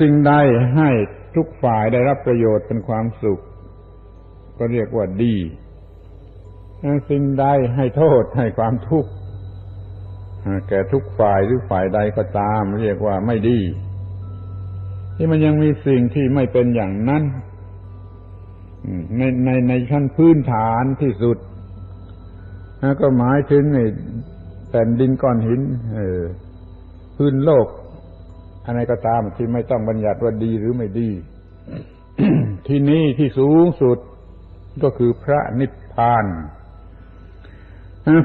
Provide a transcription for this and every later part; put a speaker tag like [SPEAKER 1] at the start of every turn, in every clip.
[SPEAKER 1] สิ่งใดให้ทุกฝ่ายได้รับประโยชน์เป็นความสุข ก็เรียกว่าดี สิ่งใดให้โทษให้ความทุกข์แก่ทุกฝ่ายหรือฝ่ายใดก็ตาม เรียกว่าไม่ดี ที่มันยังมีสิ่งที่ไม่เป็นอย่างนั้นในในในชั้นพื้นฐานที่สุดก็หมายถึงในแผ่นดินก้อนหินพื้นโลก อะไรก็ตามที่ไม่ต้องบัญญัติว่าดีหรือไม่ดี ที่นี่ที่สูงสุดก็คือพระนิพพาน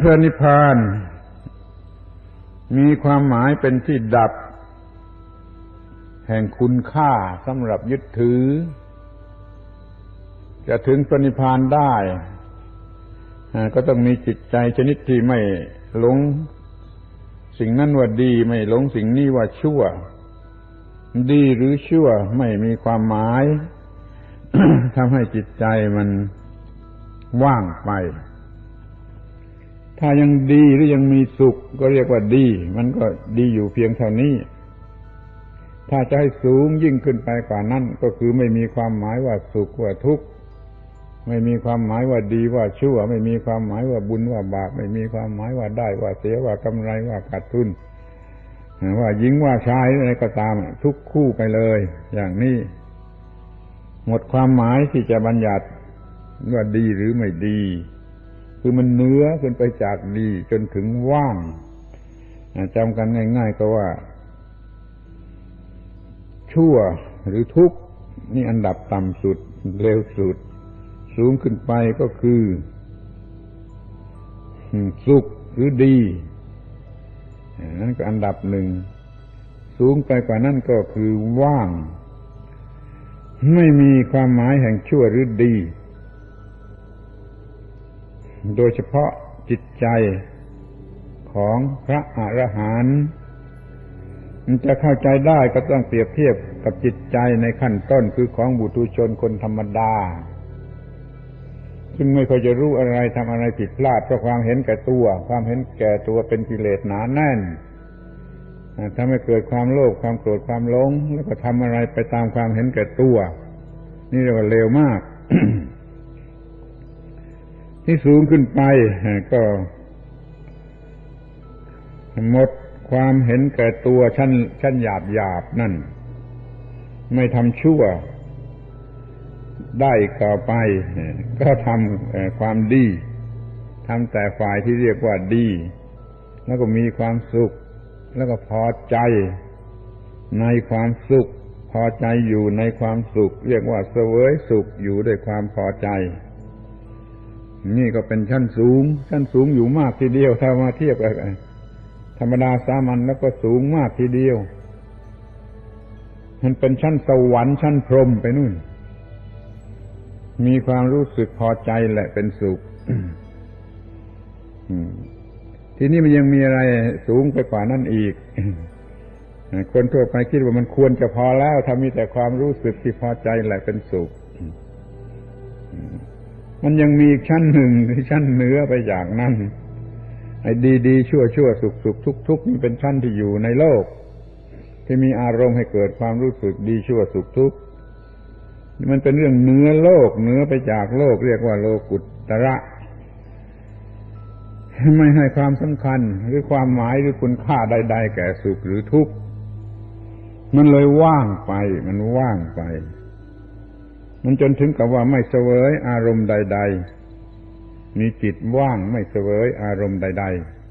[SPEAKER 1] พระนิพพาน มีความหมายเป็นที่ดับ แห่งคุณค่าสำหรับยึดถือ จะถึงพระนิพพานได้ก็ต้องมีจิตใจชนิดที่ไม่หลง สิ่งนั้นว่าดีไม่หลงสิ่งนี้ว่าชั่ว ดีหรือชั่วไม่มีความหมายทำให้จิตใจมันว่างไป ถ้ายังดีหรือยังมีสุขก็เรียกว่าดี มันก็ดีอยู่เพียงเท่านี้ ถ้าจะให้สูงยิ่งขึ้นไปกว่านั้น ก็คือไม่มีความหมายว่าสุขว่าทุกข์ไม่มีความหมายว่าดีว่าชั่ว ไม่มีความหมายว่าบุญว่าบาปไม่มีความหมายว่าได้ว่าเสียว่ากำไรว่าขาดทุน ว่าหญิงว่าชายอะไรก็ตาม ทุกคู่ไปเลย อย่างนี้หมดความหมายที่จะบัญญัติว่าดีหรือไม่ดี คือมันเนื้อขึ้นไปจากดีจนถึงว่างจำกันง่าย ๆ ก็ว่า ชั่วหรือทุกข์นี่อันดับต่ำสุดเร็วสุด สูงขึ้นไปก็คือสุขหรือดี นั่นก็อันดับหนึ่ง สูงไปกว่านั้นก็คือว่าง ไม่มีความหมายแห่งชั่วหรือดี โดยเฉพาะจิตใจของพระอรหันต์มันจะเข้าใจได้ก็ต้องเปรียบเทียบกับจิตใจในขั้นต้นคือของบุตุชนคนธรรมดา ซึ่งไม่เคยจะรู้อะไรทำอะไรผิดพลาดเพราะความเห็นแก่ตัว ความเห็นแก่ตัวเป็นกิเลสหนาแน่นทำให้เกิดความโลภความโกรธความหลง แล้วก็ทำอะไรไปตามความเห็นแก่ตัว นี่เรียกว่าเร็วมาก ที่สูงขึ้นไปก็หมดความเห็นแก่ตัวชั้นชั้นหยาบหยาบนั่น ไม่ทำชั่ว ได้ต่อไป ก็ทำความดีทำแต่ฝ่ายที่เรียกว่าดี แล้วก็มีความสุข แล้วก็พอใจในความสุข พอใจอยู่ในความสุข เรียกว่าเสวยสุขอยู่ด้วยความพอใจ นี่ก็เป็นชั้นสูง ชั้นสูงอยู่มากทีเดียว ถ้ามาเทียบกับธรรมดาสามัญแล้วก็สูงมากทีเดียว มันเป็นชั้นสวรรค์ชั้นพรหมไปนู่น มีความรู้สึกพอใจแหละเป็นสุขทีนี้มันยังมีอะไรสูงไปกว่านั้นอีก คนทั่วไปคิดว่ามันควรจะพอแล้วถ้ามีแต่ความรู้สึกที่พอใจแหละเป็นสุข มันยังมีชั้นหนึ่งชั้นเหนือไปอย่างนั้น ไอ้ดีดีชั่วชั่วสุขสุขทุกทุกนี่เป็นชั้นที่อยู่ในโลก ที่มีอารมณ์ให้เกิดความรู้สึกดีชั่วสุขทุกข์ มันเป็นเรื่องเหนือโลกเหนือไปจากโลก เรียกว่าโลกุตระไม่ให้ความสำคัญหรือความหมายหรือคุณค่าใด ๆ แก่สุขหรือทุกข์ มันเลยว่างไป มันว่างไป มันจนถึงกับว่าไม่เสวยอารมณ์ใด ๆ มีจิตว่างไม่เสวยอารมณ์ใด ๆ